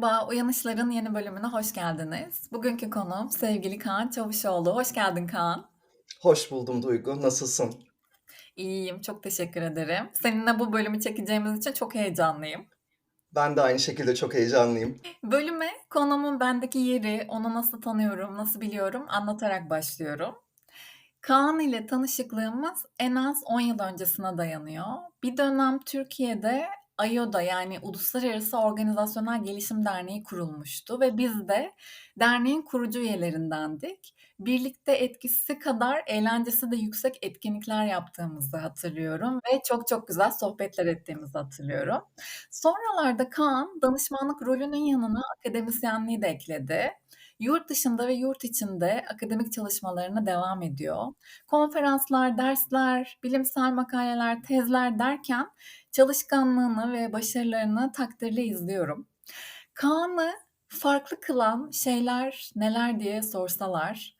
Merhaba, Uyanışlar'ın yeni bölümüne hoş geldiniz. Bugünkü konuğum sevgili Kaan Çavuşoğlu. Hoş geldin Kaan. Hoş buldum Duygu. Nasılsın? İyiyim, çok teşekkür ederim. Seninle bu bölümü çekeceğimiz için çok heyecanlıyım. Ben de aynı şekilde çok heyecanlıyım. Bölüme konumun bendeki yeri, onu nasıl tanıyorum, nasıl biliyorum anlatarak başlıyorum. Kaan ile tanışıklığımız en az 10 yıl öncesine dayanıyor. Bir dönem Türkiye'de AYODA yani Uluslararası Organizasyonel Gelişim Derneği kurulmuştu ve biz de derneğin kurucu üyelerindendik. Birlikte etkisi kadar eğlencesi de yüksek etkinlikler yaptığımızı hatırlıyorum ve çok çok güzel sohbetler ettiğimizi hatırlıyorum. Sonralarda Kaan danışmanlık rolünün yanına akademisyenliği de ekledi. Yurt dışında ve yurt içinde akademik çalışmalarına devam ediyor. Konferanslar, dersler, bilimsel makaleler, tezler derken çalışkanlığını ve başarılarını takdirle izliyorum. Kaan'ı farklı kılan şeyler neler diye sorsalar,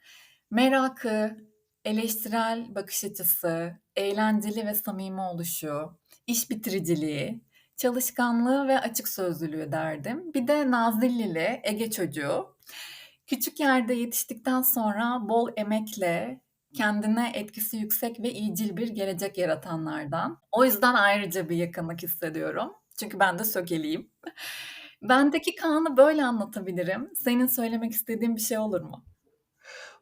merakı, eleştirel bakış açısı, eğlenceli ve samimi oluşu, iş bitiriciliği, çalışkanlığı ve açık sözlülüğü derdim. Bir de Nazillili, Ege çocuğu. Küçük yerde yetiştikten sonra bol emekle kendine etkisi yüksek ve iyicil bir gelecek yaratanlardan. O yüzden ayrıca bir yakınlık hissediyorum. Çünkü ben de Sökeliyim. Bendeki Kaan'ı böyle anlatabilirim. Senin söylemek istediğin bir şey olur mu?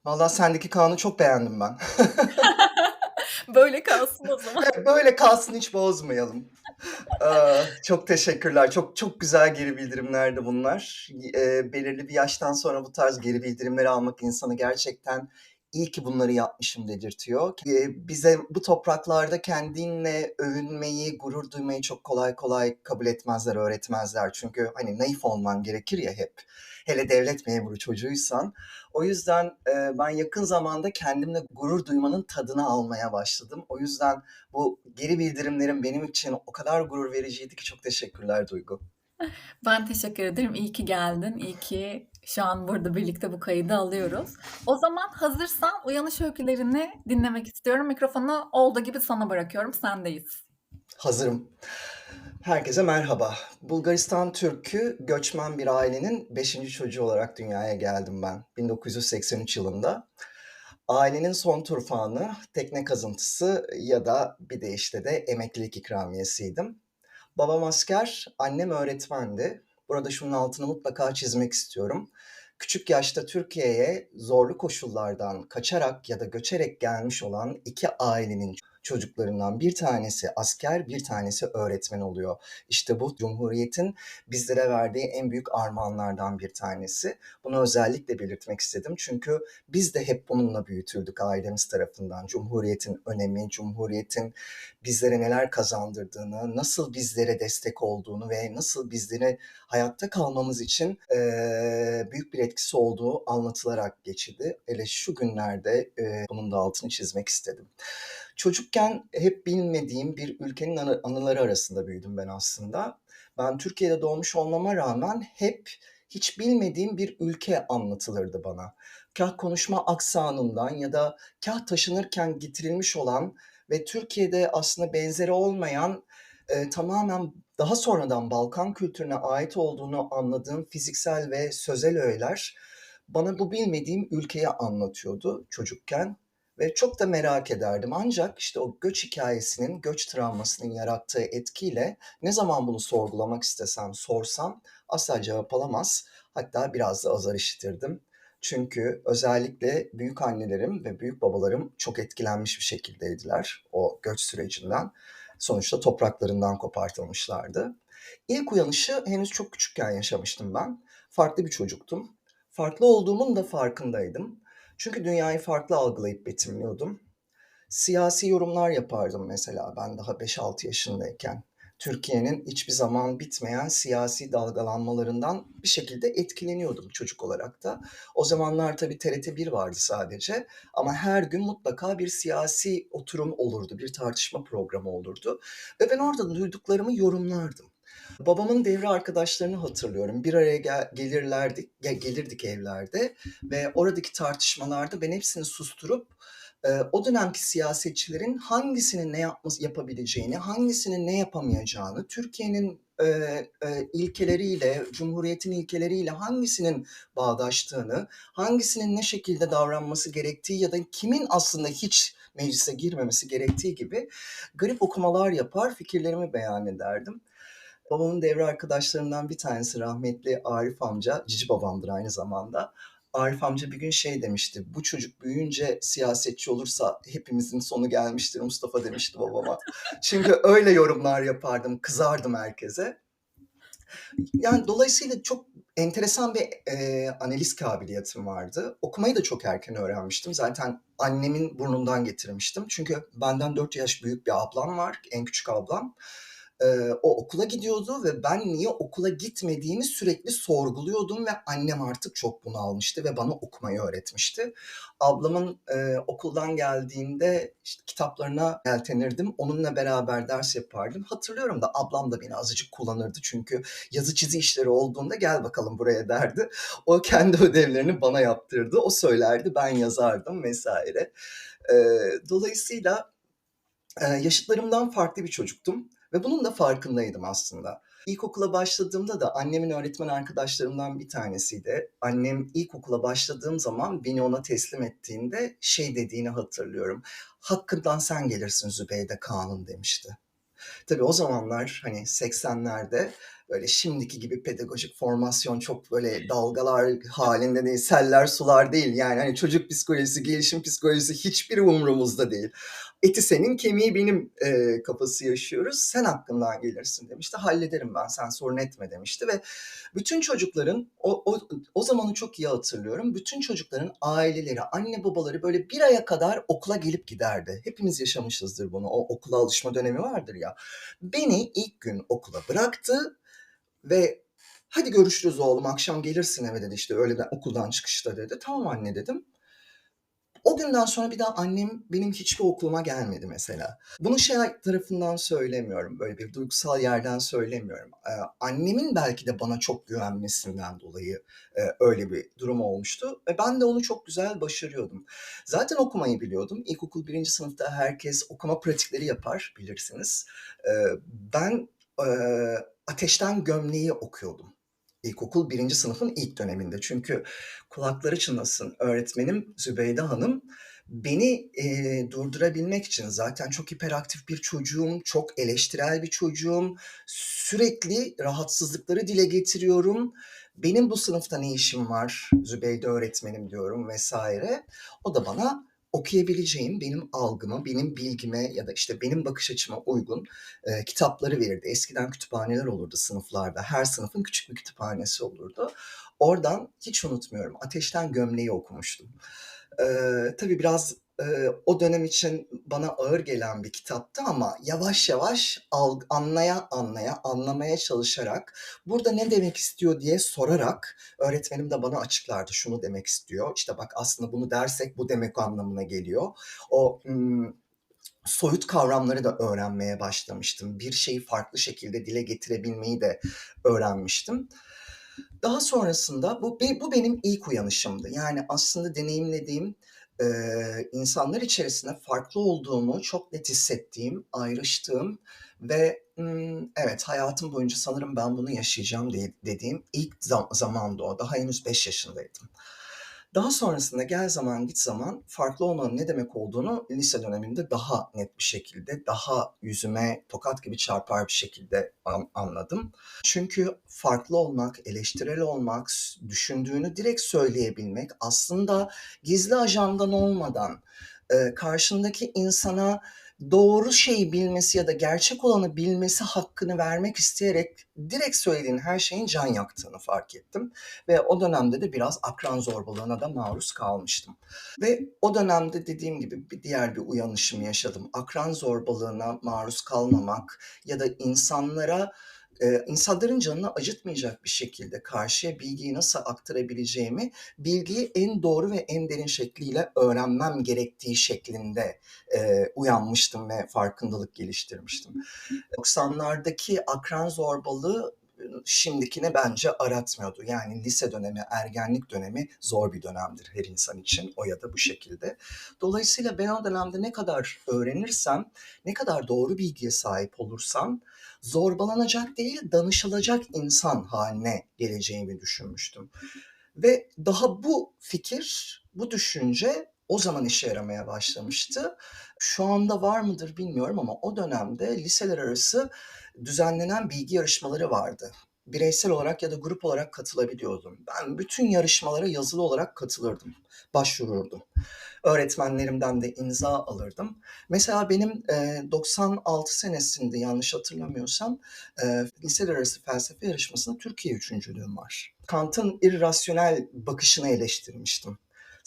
Vallahi sendeki Kaan'ı çok beğendim ben. Böyle kalsın o zaman. Böyle kalsın hiç bozmayalım. Aa, çok teşekkürler. Çok çok güzel geri bildirimlerdi bunlar. Ee, belirli bir yaştan sonra bu tarz geri bildirimleri almak insanı gerçekten iyi ki bunları yapmışım dedirtiyor. Ee, bize bu topraklarda kendinle övünmeyi, gurur duymayı çok kolay kolay kabul etmezler, öğretmezler. Çünkü hani naif olman gerekir ya hep. Hele devlet memuru çocuğuysan. O yüzden e, ben yakın zamanda kendimle gurur duymanın tadını almaya başladım. O yüzden bu geri bildirimlerim benim için o kadar gurur vericiydi ki çok teşekkürler Duygu. Ben teşekkür ederim. İyi ki geldin. İyi ki şu an burada birlikte bu kaydı alıyoruz. O zaman hazırsan uyanış öykülerini dinlemek istiyorum. Mikrofonu olduğu gibi sana bırakıyorum. Sendeyiz. Hazırım. Herkese merhaba. Bulgaristan Türk'ü göçmen bir ailenin 5. çocuğu olarak dünyaya geldim ben 1983 yılında. Ailenin son turfanı, tekne kazıntısı ya da bir de işte de emeklilik ikramiyesiydim. Babam asker, annem öğretmendi. Burada şunun altını mutlaka çizmek istiyorum. Küçük yaşta Türkiye'ye zorlu koşullardan kaçarak ya da göçerek gelmiş olan iki ailenin çocuklarından bir tanesi asker, bir tanesi öğretmen oluyor. İşte bu Cumhuriyet'in bizlere verdiği en büyük armağanlardan bir tanesi. Bunu özellikle belirtmek istedim. Çünkü biz de hep bununla büyütüldük ailemiz tarafından. Cumhuriyet'in önemi, Cumhuriyet'in bizlere neler kazandırdığını, nasıl bizlere destek olduğunu ve nasıl bizlere hayatta kalmamız için e, büyük bir etkisi olduğu anlatılarak geçildi. Hele şu günlerde e, bunun da altını çizmek istedim. Çocukken hep bilmediğim bir ülkenin anı- anıları arasında büyüdüm ben aslında. Ben Türkiye'de doğmuş olmama rağmen hep hiç bilmediğim bir ülke anlatılırdı bana. Kah konuşma aksanından ya da kah taşınırken getirilmiş olan ve Türkiye'de aslında benzeri olmayan e, tamamen daha sonradan Balkan kültürüne ait olduğunu anladığım fiziksel ve sözel öğeler bana bu bilmediğim ülkeyi anlatıyordu çocukken ve çok da merak ederdim. Ancak işte o göç hikayesinin, göç travmasının yarattığı etkiyle ne zaman bunu sorgulamak istesem, sorsam asla cevap alamaz. Hatta biraz da azar işitirdim. Çünkü özellikle büyük annelerim ve büyük babalarım çok etkilenmiş bir şekildeydiler o göç sürecinden. Sonuçta topraklarından kopartılmışlardı. İlk uyanışı henüz çok küçükken yaşamıştım ben. Farklı bir çocuktum. Farklı olduğumun da farkındaydım. Çünkü dünyayı farklı algılayıp betimliyordum. Siyasi yorumlar yapardım mesela ben daha 5-6 yaşındayken. Türkiye'nin hiçbir zaman bitmeyen siyasi dalgalanmalarından bir şekilde etkileniyordum çocuk olarak da. O zamanlar tabii TRT1 vardı sadece ama her gün mutlaka bir siyasi oturum olurdu, bir tartışma programı olurdu ve ben orada duyduklarımı yorumlardım. Babamın devre arkadaşlarını hatırlıyorum. Bir araya gel- gelirlerdik, ge- gelirdik evlerde ve oradaki tartışmalarda ben hepsini susturup Eee, o dönemki siyasetçilerin hangisinin ne yapması yapabileceğini, hangisinin ne yapamayacağını, Türkiye'nin, eee, eee, ilkeleriyle, Cumhuriyet'in ilkeleriyle hangisinin bağdaştığını, hangisinin ne şekilde davranması gerektiği ya da kimin aslında hiç meclise girmemesi gerektiği gibi garip okumalar yapar, fikirlerimi beyan ederdim. Babamın devre arkadaşlarından bir tanesi rahmetli Arif amca, cici babamdır aynı zamanda. Arif amca bir gün şey demişti, "Bu çocuk büyüyünce siyasetçi olursa hepimizin sonu gelmiştir Mustafa." demişti babama. Çünkü öyle yorumlar yapardım, kızardım herkese. Yani dolayısıyla çok enteresan bir, eee, analiz kabiliyetim vardı. Okumayı da çok erken öğrenmiştim. Zaten annemin burnundan getirmiştim. Çünkü benden 4 yaş büyük bir ablam var, en küçük ablam. Eee, o okula gidiyordu ve ben niye okula gitmediğimi sürekli sorguluyordum ve annem artık çok bunalmıştı ve bana okumayı öğretmişti. Ablamın, eee, okuldan geldiğinde işte kitaplarına yeltenirdim. Onunla beraber ders yapardım. Hatırlıyorum da ablam da beni azıcık kullanırdı çünkü yazı çizi işleri olduğunda "Gel bakalım buraya." derdi. O kendi ödevlerini bana yaptırırdı. O söylerdi, ben yazardım vs. Eee, dolayısıyla, yaşıtlarımdan farklı bir çocuktum ve bunun da farkındaydım aslında. İlkokula başladığımda da annemin öğretmen arkadaşlarımdan bir tanesiydi. Annem ilkokula başladığım zaman beni ona teslim ettiğinde şey dediğini hatırlıyorum, "Hakkından sen gelirsin Zübeyde Kanun." demişti. Tabii o zamanlar, hani 80'lerde öyle şimdiki gibi pedagojik formasyon çok böyle dalgalar hâlinde değil, seller sular değil. Yani, hani, çocuk psikolojisi, gelişim psikolojisi hiçbiri umurumuzda değil. "Eti senin, kemiği benim." eee, kafası yaşıyoruz. "Sen hakkından gelirsin." demişti. "Hallederim ben, sen sorun etme." demişti ve bütün çocukların o o o zamanı çok iyi hatırlıyorum. Bütün çocukların aileleri, anne babaları böyle 1 aya kadar okula gelip giderdi. Hepimiz yaşamışızdır bunu. O okula alışma dönemi vardır ya. Beni ilk gün okula bıraktı ve "Hadi görüşürüz oğlum, akşam gelirsin eve." dedi, işte, öğleden okuldan çıkışta dedi. "Tamam anne." dedim. O günden sonra bir daha annem benim hiçbir okuluma gelmedi mesela. Bunu şey tarafından söylemiyorum, böyle bir duygusal yerden söylemiyorum. Eee, annemin belki de bana çok güvenmesinden dolayı, eee, öyle bir durum olmuştu ve ben de onu çok güzel başarıyordum. Zaten okumayı biliyordum. İlkokul 1. sınıfta herkes okuma pratikleri yapar, bilirsiniz. Eee, ben, eee, Ateşten Gömleği okuyordum. İlkokul 1. sınıfın ilk döneminde. Çünkü kulakları çınlasın, öğretmenim Zübeyde Hanım beni, eee, durdurabilmek için zaten çok hiperaktif bir çocuğum, çok eleştirel bir çocuğum, sürekli rahatsızlıkları dile getiriyorum. "Benim bu sınıfta ne işim var Zübeyde öğretmenim?" diyorum vs. O da bana okuyabileceğim, benim algıma, benim bilgime ya da, işte, benim bakış açıma uygun, eee, kitapları verirdi. Eskiden kütüphaneler olurdu sınıflarda. Her sınıfın küçük bir kütüphanesi olurdu. Oradan hiç unutmuyorum, Ateşten Gömleği okumuştum. Eee, tabii biraz, o dönem için bana ağır gelen bir kitaptı ama yavaş yavaş anlaya anlaya, anlamaya çalışarak, burada ne demek istiyor diye sorarak öğretmenim de bana açıklardı. "Şunu demek istiyor, işte, bak aslında bunu dersek bu demek anlamına geliyor." O, soyut kavramları da öğrenmeye başlamıştım. Bir şeyi farklı şekilde dile getirebilmeyi de öğrenmiştim. Daha sonrasında bu bu benim ilk uyanışımdı. Yani aslında deneyimlediğim, eee, insanlar içerisinde farklı olduğumu çok net hissettiğim, ayrıştığım ve, ımm, evet, hayatım boyunca sanırım ben bunu yaşayacağım dediğim ilk zam zamandı o. Daha henüz 5 yaşındaydım. Daha sonrasında gel zaman git zaman farklı olmanın ne demek olduğunu lise döneminde daha net bir şekilde, daha yüzüme tokat gibi çarpar bir şekilde an anladım. Çünkü farklı olmak, eleştirel olmak, düşündüğünü direkt söyleyebilmek, aslında gizli ajandan olmadan, eee, karşındaki insana doğru şeyi bilmesi ya da gerçek olanı bilmesi hakkını vermek isteyerek direkt söylediğin her şeyin can yaktığını fark ettim ve o dönemde de biraz akran zorbalığına da maruz kalmıştım ve o dönemde dediğim gibi bir diğer bir uyanışımı yaşadım. Akran zorbalığına maruz kalmamak ya da insanlara, eee, insanların canını acıtmayacak bir şekilde karşıya bilgiyi nasıl aktarabileceğimi, bilgiyi en doğru ve en derin şekliyle öğrenmem gerektiği şeklinde, eee, uyanmıştım ve farkındalık geliştirmiştim. 90'lardaki akran zorbalığı şimdikine bence aratmıyordu. Yani lise dönemi, ergenlik dönemi zor bir dönemdir her insan için o ya da bu şekilde. Dolayısıyla ben o dönemde ne kadar öğrenirsem, ne kadar doğru bilgiye sahip olursam zorbalanacak değil, danışılacak insan haline geleceğimi düşünmüştüm. Ve daha bu fikir, bu düşünce o zaman işe yaramaya başlamıştı. Şu anda var mıdır bilmiyorum ama o dönemde liseler arası düzenlenen bilgi yarışmaları vardı. Bireysel olarak ya da grup olarak katılabiliyordum. Ben bütün yarışmalara yazılı olarak katılırdım, başvururdum. Öğretmenlerimden de imza alırdım. Mesela benim e, 96 senesinde yanlış hatırlamıyorsam e, liseler arası felsefe yarışmasında Türkiye üçüncülüğüm var. Kant'ın irrasyonel bakışını eleştirmiştim.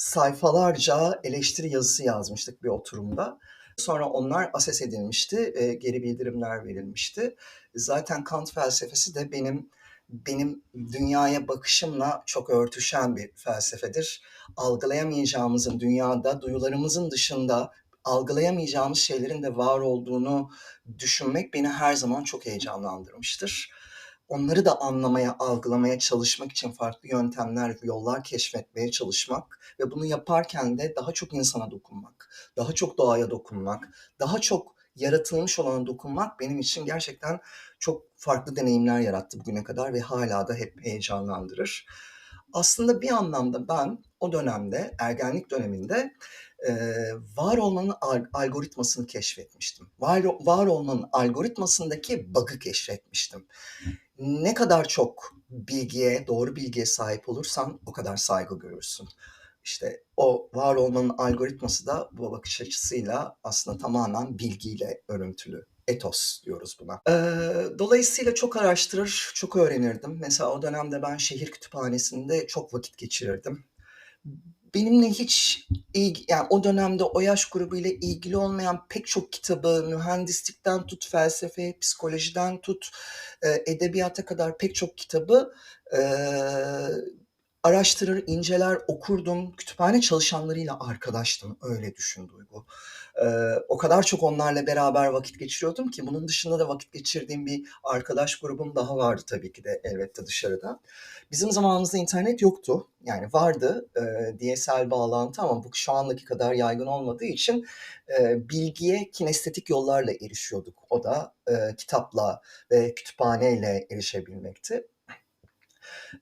Sayfalarca eleştiri yazısı yazmıştık bir oturumda. Sonra onlar ases edilmişti, e, geri bildirimler verilmişti. Zaten Kant felsefesi de benim benim dünyaya bakışımla çok örtüşen bir felsefedir. Algılayamayacağımızın dünyada, duyularımızın dışında algılayamayacağımız şeylerin de var olduğunu düşünmek beni her zaman çok heyecanlandırmıştır. Onları da anlamaya, algılamaya çalışmak için farklı yöntemler, yollar keşfetmeye çalışmak ve bunu yaparken de daha çok insana dokunmak, daha çok doğaya dokunmak, daha çok yaratılmış olana dokunmak benim için gerçekten çok farklı deneyimler yarattı bugüne kadar ve hala da hep heyecanlandırır. Aslında bir anlamda ben o dönemde, ergenlik döneminde e, var olmanın al- algoritmasını keşfetmiştim. Var, var olmanın algoritmasındaki bug'ı keşfetmiştim. Ne kadar çok bilgiye, doğru bilgiye sahip olursan o kadar saygı görürsün. İşte o var olmanın algoritması da bu bakış açısıyla aslında tamamen bilgiyle örüntülü. Etos diyoruz buna. Ee, dolayısıyla çok araştırır, çok öğrenirdim. Mesela o dönemde ben şehir kütüphanesinde çok vakit geçirirdim. Benimle hiç ilgi, yani o dönemde o yaş grubuyla ilgili olmayan pek çok kitabı, mühendislikten tut, felsefe, psikolojiden tut, e, edebiyata kadar pek çok kitabı e, araştırır, inceler, okurdum. Kütüphane çalışanlarıyla arkadaştım. Öyle düşün Duygu. Ee, o kadar çok onlarla beraber vakit geçiriyordum ki bunun dışında da vakit geçirdiğim bir arkadaş grubum daha vardı tabii ki de elbette dışarıda. Bizim zamanımızda internet yoktu. Yani vardı e, DSL bağlantı ama bu şu andaki kadar yaygın olmadığı için e, bilgiye kinestetik yollarla erişiyorduk. O da e, kitapla ve kütüphaneyle erişebilmekti.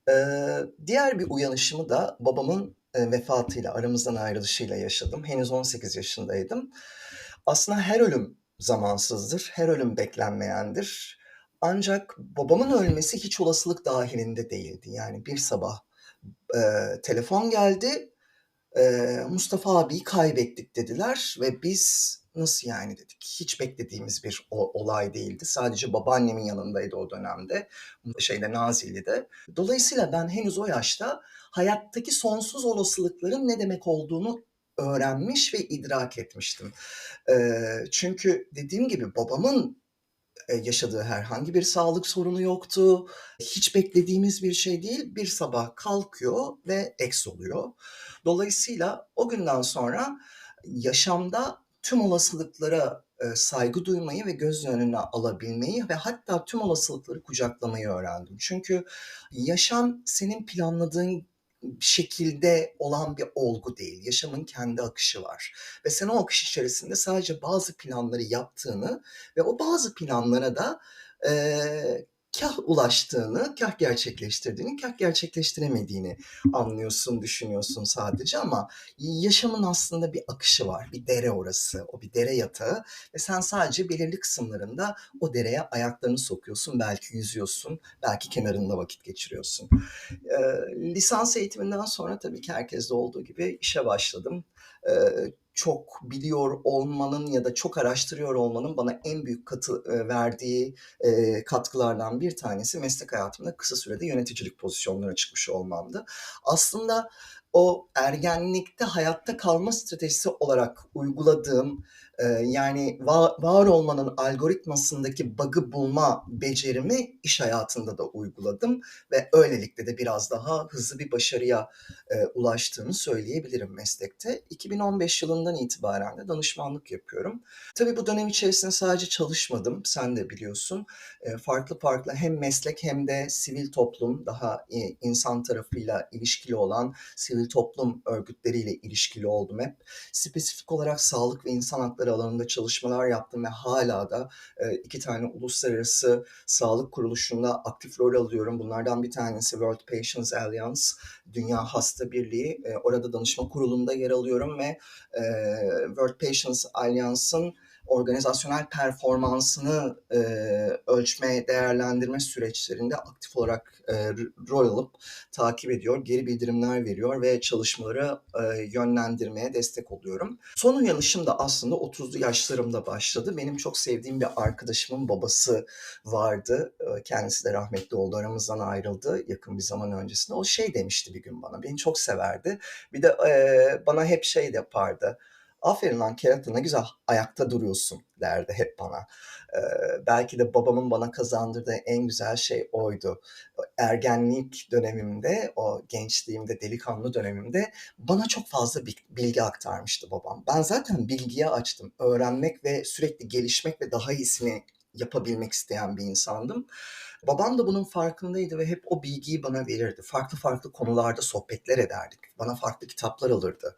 Ee, diğer bir uyanışımı da babamın e, vefatıyla, aramızdan ayrılışıyla yaşadım. Henüz 18 yaşındaydım. Aslında her ölüm zamansızdır, her ölüm beklenmeyendir. Ancak babamın ölmesi hiç olasılık dahilinde değildi. Yani bir sabah e, telefon geldi, e, Mustafa abiyi kaybettik dediler ve biz nasıl yani dedik. Hiç beklediğimiz bir olay değildi. Sadece babaannemin yanındaydı o dönemde. Şeyde Nazilli'de. Dolayısıyla ben henüz o yaşta hayattaki sonsuz olasılıkların ne demek olduğunu öğrenmiş ve idrak etmiştim. Ee, çünkü dediğim gibi babamın e, yaşadığı herhangi bir sağlık sorunu yoktu. Hiç beklediğimiz bir şey değil. Bir sabah kalkıyor ve eks oluyor. Dolayısıyla o günden sonra yaşamda tüm olasılıklara e, saygı duymayı ve göz önüne alabilmeyi ve hatta tüm olasılıkları kucaklamayı öğrendim. Çünkü yaşam senin planladığın şekilde olan bir olgu değil. Yaşamın kendi akışı var. Ve sen o akış içerisinde sadece bazı planları yaptığını ve o bazı planlara da e, kah ulaştığını, kah gerçekleştirdiğini, kah gerçekleştiremediğini anlıyorsun, düşünüyorsun sadece ama yaşamın aslında bir akışı var. Bir dere orası. O bir dere yatağı ve sen sadece belirli kısımlarında o dereye ayaklarını sokuyorsun. Belki yüzüyorsun, belki kenarında vakit geçiriyorsun. Ee, lisans eğitiminden sonra tabii ki herkeste olduğu gibi işe başladım. Ee, çok biliyor olmanın ya da çok araştırıyor olmanın bana en büyük katı e, verdiği e, katkılardan bir tanesi meslek hayatımda kısa sürede yöneticilik pozisyonlarına çıkmış olmamdı. Aslında o ergenlikte hayatta kalma stratejisi olarak uyguladığım Eee, yani va var olmanın algoritmasındaki bug'ı bulma becerimi iş hayatında da uyguladım ve öylelikle de biraz daha hızlı bir başarıya, eee, ulaştığımı söyleyebilirim meslekte. 2015 yılından itibaren de danışmanlık yapıyorum. Tabii bu dönem içerisinde sadece çalışmadım, sen de biliyorsun. Eee, farklı farklı hem meslek hem de sivil toplum, daha, eee, insan tarafıyla ilişkili olan sivil toplum örgütleriyle ilişkili oldum hep. Spesifik olarak sağlık ve insan hakları alanında çalışmalar yaptım ve hâlâ da, eee, 2 tane uluslararası sağlık kuruluşunda aktif rol alıyorum. Bunlardan bir tanesi World Patients Alliance, Dünya Hasta Birliği. Eee, orada danışma kurulunda yer alıyorum ve, eee, World Patients Alliance'ın organizasyonel performansını, eee, ölçme, değerlendirme süreçlerinde aktif olarak, r rol alıp takip ediyor, geri bildirimler veriyor ve çalışmaları, eee, yönlendirmeye destek oluyorum. Son uyanışım da aslında 30'lu yaşlarımda başladı. Benim çok sevdiğim bir arkadaşımın babası vardı. Kendisi de rahmetli oldu, aramızdan ayrıldı yakın bir zaman öncesinde. O şey demişti bir gün bana, beni çok severdi. Bir de, eee, bana hep şey yapardı, "Aferin lan kerata, ne güzel ayakta duruyorsun." derdi hep bana. Eee, belki de babamın bana kazandırdığı en güzel şey oydu. Ergenlik dönemimde, o gençliğimde, delikanlı dönemimde bana çok fazla bil bilgi aktarmıştı babam. Ben zaten bilgiye açtım. Öğrenmek ve sürekli gelişmek ve daha iyisini yapabilmek isteyen bir insandım. Babam da bunun farkındaydı ve hep o bilgiyi bana verirdi. Farklı farklı konularda sohbetler ederdik. Bana farklı kitaplar alırdı.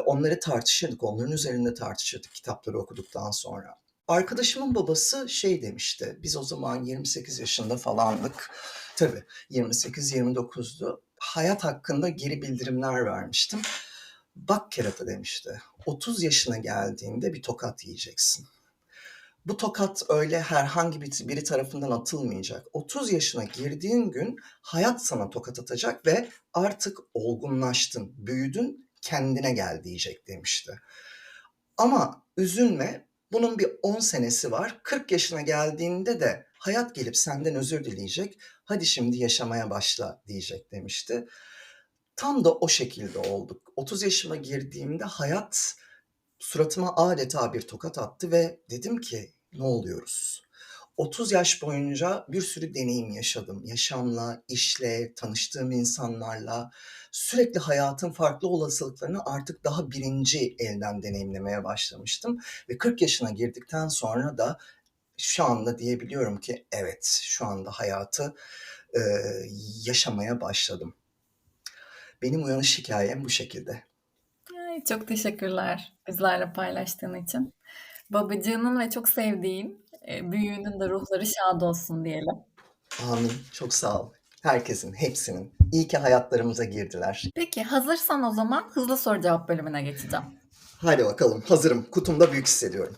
Onları tartışırdık, onların üzerinde tartışırdık kitapları okuduktan sonra. Arkadaşımın babası şey demişti, biz o zaman 28 yaşında falandık. Tabii 28-29'du. Hayat hakkında geri bildirimler vermiştim. "Bak kerata" demişti, "30 yaşına geldiğinde bir tokat yiyeceksin. Bu tokat öyle herhangi biri tarafından atılmayacak. 30 yaşına girdiğin gün hayat sana tokat atacak ve artık olgunlaştın, büyüdün, kendine gel." diyecek demişti. Ama üzülme, bunun bir 10 senesi var. 40 yaşına geldiğinde de hayat gelip senden özür dileyecek. "Hadi şimdi yaşamaya başla." diyecek demişti. Tam da o şekilde oldu. 30 yaşıma girdiğimde hayat suratıma adeta bir tokat attı ve dedim ki, "Ne oluyoruz?" 30 yaş boyunca bir sürü deneyim yaşadım. Yaşamla, işle, tanıştığım insanlarla. Sürekli hayatın farklı olasılıklarını artık daha birinci elden deneyimlemeye başlamıştım ve 40 yaşına girdikten sonra da şu anda diyebiliyorum ki evet, şu anda hayatı, eee, yaşamaya başladım. Benim uyanış hikâyem bu şekilde. Çok teşekkürler bizlerle paylaştığın için. Babacığının ve çok sevdiğin, büyüğünün de ruhları şad olsun diyelim. Amin. Çok sağ ol. Herkesin, hepsinin. İyi ki hayatlarımıza girdiler. Peki, hazırsan o zaman hızlı soru cevap bölümüne geçeceğim. Haydi bakalım, hazırım. Kutum da büyük hissediyorum.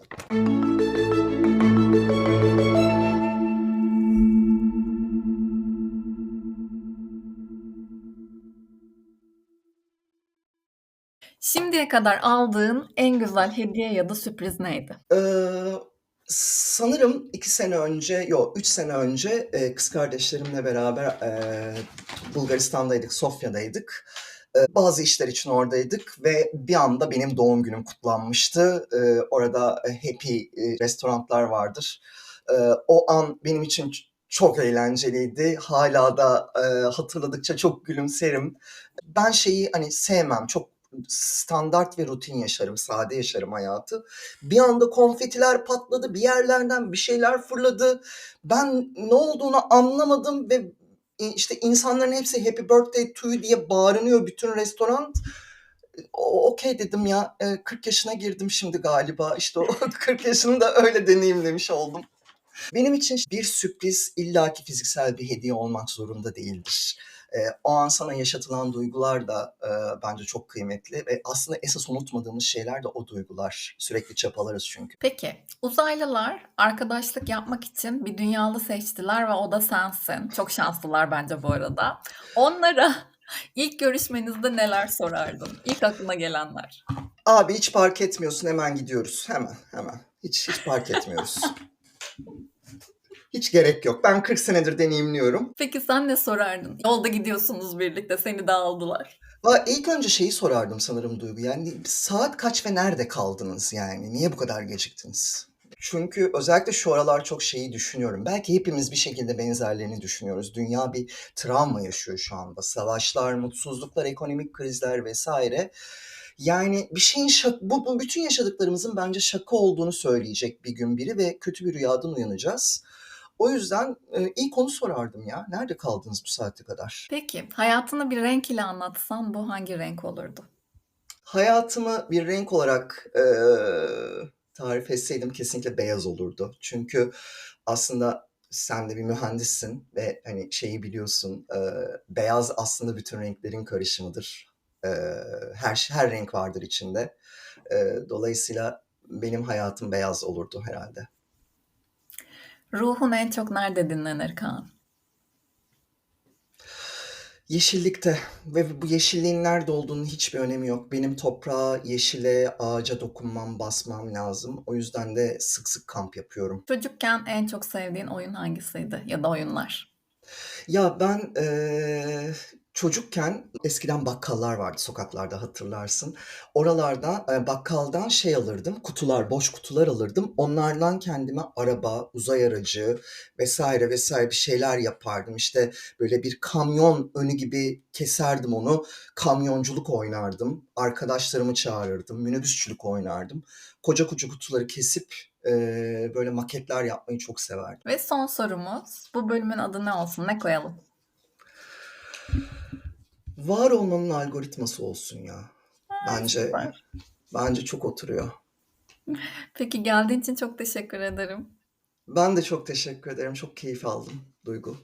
Şimdiye kadar aldığın en güzel hediye ya da sürpriz neydi? Eee, sanırım 2 sene önce, yo 3 sene önce, eee, kız kardeşlerimle beraber, eee, Bulgaristan'daydık, Sofya'daydık. Eee, bazı işler için oradaydık ve bir anda benim doğum günüm kutlanmıştı. Eee, orada, eee, Happy, eee, restoranlar vardır. Eee, o an benim için çok eğlenceliydi. Hâlâ da, eee, hatırladıkça çok gülümserim. Ben şeyi, hani, sevmem, çok standart ve rutin yaşarım, sade yaşarım hayatı. Bir anda konfetiler patladı, bir yerlerden bir şeyler fırladı. Ben ne olduğunu anlamadım ve, iii, işte, insanların hepsi "Happy birthday to you" diye bağırınıyor bütün restoran. O okay dedim ya, eee, 40 yaşına girdim şimdi galiba. İşte o 40 yaşını da öyle deneyimlemiş oldum. Benim için bir sürpriz illaki fiziksel bir hediye olmak zorunda değildir. Eee, o an sana yaşatılan duygular da, eee, bence çok kıymetli ve aslında esas unutmadığımız şeyler de o duygular. Sürekli çabalarız çünkü. Peki, uzaylılar arkadaşlık yapmak için bir dünyalı seçtiler ve o da sensin. Çok şanslılar bence bu arada. Onlara ilk görüşmenizde neler sorardın? İlk aklına gelenler. Abi hiç park etmiyorsun, hemen gidiyoruz. Hemen, hemen. Hiç hiç park etmiyoruz. Hiç gerek yok. Ben 40 senedir deneyimliyorum. Peki sen ne sorardın? Yolda gidiyorsunuz birlikte, seni de aldılar. İlk önce şeyi sorardım sanırım Duygu, yani saat kaç ve nerede kaldınız yani? Niye bu kadar geciktiniz? Çünkü özellikle şu aralar çok şeyi düşünüyorum. Belki hepimiz bir şekilde benzerlerini düşünüyoruz. Dünya bir travma yaşıyor şu anda. Savaşlar, mutsuzluklar, ekonomik krizler vesaire. Yani bir şeyin şak bu bu bütün yaşadıklarımızın bence şaka olduğunu söyleyecek bir gün biri ve kötü bir rüyadan uyanacağız. O yüzden, eee, ilk onu sorardım ya. Nerede kaldınız bu saate kadar? Peki, hayatını bir renk ile anlatsan bu hangi renk olurdu? Hayatımı bir renk olarak, eee, tarif etseydim kesinlikle beyaz olurdu. Çünkü aslında sen de bir mühendissin ve, hani, şeyi biliyorsun, eee, beyaz aslında bütün renklerin karışımıdır. Eee, her her renk vardır içinde. Eee, dolayısıyla benim hayatım beyaz olurdu herhâlde. Ruhun en çok nerede dinlenir Kaan? Yeşillikte ve bu yeşilliğin nerede olduğunun hiçbir önemi yok. Benim toprağa, yeşile, ağaca dokunmam, basmam lazım. O yüzden de sık sık kamp yapıyorum. Çocukken en çok sevdiğin oyun hangisiydi ya da oyunlar? Ya, ben, eee, çocukken eskiden bakkallar vardı sokaklarda hatırlarsın. Oralarda, eee, bakkaldan şey alırdım, kutular, boş kutular alırdım. Onlardan kendime araba, uzay aracı vs. vs. bir şeyler yapardım. İşte, böyle bir kamyon önü gibi keserdim onu, kamyonculuk oynardım. Arkadaşlarımı çağırırdım, minibüsçülük oynardım. Koca koca kutuları kesip, eee, böyle maketler yapmayı çok severdim. Ve son sorumuz, bu bölümün adı ne olsun, ne koyalım? Var olmanın algoritması olsun ya. Bence süper. bence çok oturuyor. Peki, geldiğin için çok teşekkür ederim. Ben de çok teşekkür ederim. Çok keyif aldım Duygu.